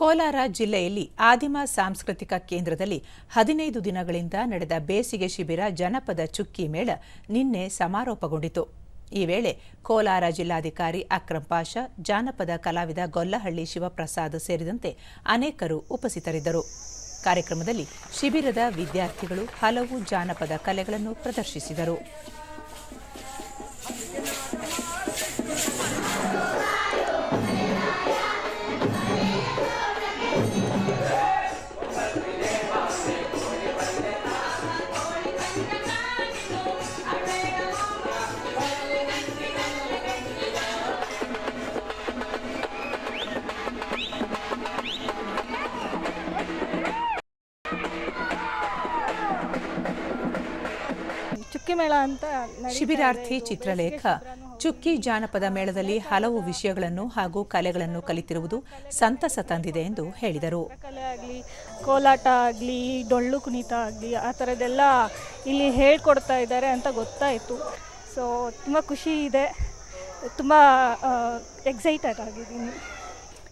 ಕೋಲಾರ ಜಿಲ್ಲೆಯಲ್ಲಿ ಆದಿಮ ಸಾಂಸ್ಕೃತಿಕ ಕೇಂದ್ರದಲ್ಲಿ ಹದಿನೈದು ದಿನಗಳಿಂದ ನಡೆದ ಬೇಸಿಗೆ ಶಿಬಿರ ಜನಪದ ಚುಕ್ಕಿ ಮೇಳ ನಿನ್ನೆ ಸಮಾರೋಪಗೊಂಡಿತು. ಈ ವೇಳೆ ಕೋಲಾರ ಜಿಲ್ಲಾಧಿಕಾರಿ ಅಕ್ರಂ ಪಾಷಾ, ಜಾನಪದ ಕಲಾವಿದ ಗೊಲ್ಲಹಳ್ಳಿ ಶಿವಪ್ರಸಾದ್ ಸೇರಿದಂತೆ ಅನೇಕರು ಉಪಸ್ಥಿತರಿದ್ದರು. ಕಾರ್ಯಕ್ರಮದಲ್ಲಿ ಶಿಬಿರದ ವಿದ್ಯಾರ್ಥಿಗಳು ಹಲವು ಜಾನಪದ ಕಲೆಗಳನ್ನು ಪ್ರದರ್ಶಿಸಿದರು. ಚುಕ್ಕಿ ಮೇಳ ಅಂತ ಶಿಬಿರಾರ್ಥಿ ಚಿತ್ರಲೇಖ. ಚುಕ್ಕಿ ಜಾನಪದ ಮೇಳದಲ್ಲಿ ಹಲವು ವಿಷಯಗಳನ್ನು ಹಾಗೂ ಕಲೆಗಳನ್ನು ಕಲಿತಿರುವುದು ಸಂತಸ ತಂದಿದೆ ಎಂದು ಹೇಳಿದರು. ಕಲೆ ಆಗಲಿ ಕೋಲಾಟ ಆಗಲಿ ಡೊಳ್ಳು ಕುಣಿತ ಆಗಲಿ ಆ ಥರದ್ದೆಲ್ಲ ಇಲ್ಲಿ ಹೇಳ್ಕೊಡ್ತಾ ಇದ್ದಾರೆ ಅಂತ ಗೊತ್ತಾಯಿತು. ಸೊ ತುಂಬ ಖುಷಿ ಇದೆ. ತುಂಬ ಎಕ್ಸೈಟೆಡ್ ಆಗಿದ್ದೀನಿ.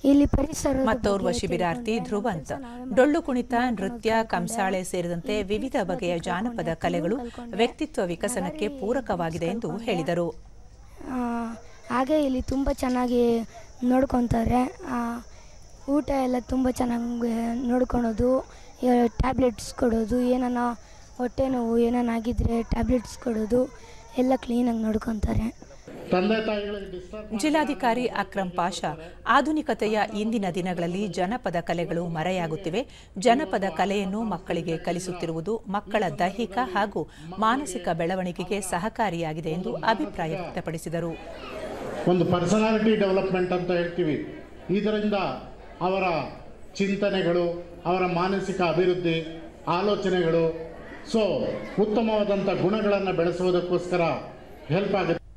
ಇಲ್ಲಿ ಪರಿಸರ ಮತ್ತೋರ್ವ ಶಿಬಿರಾರ್ಥಿ ಧ್ರುವಂತ್ ಡೊಳ್ಳು ಕುಣಿತ ನೃತ್ಯ ಕಂಸಾಳೆ ಸೇರಿದಂತೆ ವಿವಿಧ ಬಗೆಯ ಜಾನಪದ ಕಲೆಗಳು ವ್ಯಕ್ತಿತ್ವ ವಿಕಸನಕ್ಕೆ ಪೂರಕವಾಗಿದೆ ಎಂದು ಹೇಳಿದರು. ಹಾಗೆ ಇಲ್ಲಿ ತುಂಬ ಚೆನ್ನಾಗಿ ನೋಡ್ಕೊತಾರೆ. ಊಟ ಎಲ್ಲ ತುಂಬ ಚೆನ್ನಾಗಿ ನೋಡ್ಕೊಳೋದು ಟ್ಯಾಬ್ಲೆಟ್ಸ್ ಕೊಡೋದು ಏನಾನ ಹೊಟ್ಟೆ ನೋವು ಏನಾನ ಆಗಿದ್ರೆ ಟ್ಯಾಬ್ಲೆಟ್ಸ್ ಕೊಡೋದು ಎಲ್ಲ ಕ್ಲೀನಾಗಿ ನೋಡ್ಕೊತಾರೆ. ಜಿಲ್ಲಾಧಿಕಾರಿ ಅಕ್ರಂ ಪಾಷಾ. ಆಧುನಿಕತೆಯ ಇಂದಿನ ದಿನಗಳಲ್ಲಿ ಜನಪದ ಕಲೆಗಳು ಮರೆಯಾಗುತ್ತಿವೆ. ಜನಪದ ಕಲೆಯನ್ನು ಮಕ್ಕಳಿಗೆ ಕಲಿಸುತ್ತಿರುವುದು ಮಕ್ಕಳ ದೈಹಿಕ ಹಾಗೂ ಮಾನಸಿಕ ಬೆಳವಣಿಗೆಗೆ ಸಹಕಾರಿಯಾಗಿದೆ ಎಂದು ಅಭಿಪ್ರಾಯ ವ್ಯಕ್ತಪಡಿಸಿದರು. ಒಂದು ಪರ್ಸನಾಲಿಟಿ ಡೆವಲಪ್ಮೆಂಟ್ ಅಂತ ಹೇಳ್ತೀವಿ. ಇದರಿಂದ ಅವರ ಚಿಂತನೆಗಳು, ಅವರ ಮಾನಸಿಕ ಅಭಿವೃದ್ಧಿ, ಆಲೋಚನೆಗಳು ಸೊ ಉತ್ತಮವಾದಂಥ ಗುಣಗಳನ್ನು ಬೆಳೆಸುವುದಕ್ಕೋಸ್ಕರ ಹೆಲ್ಪ್ ಆಗುತ್ತೆ.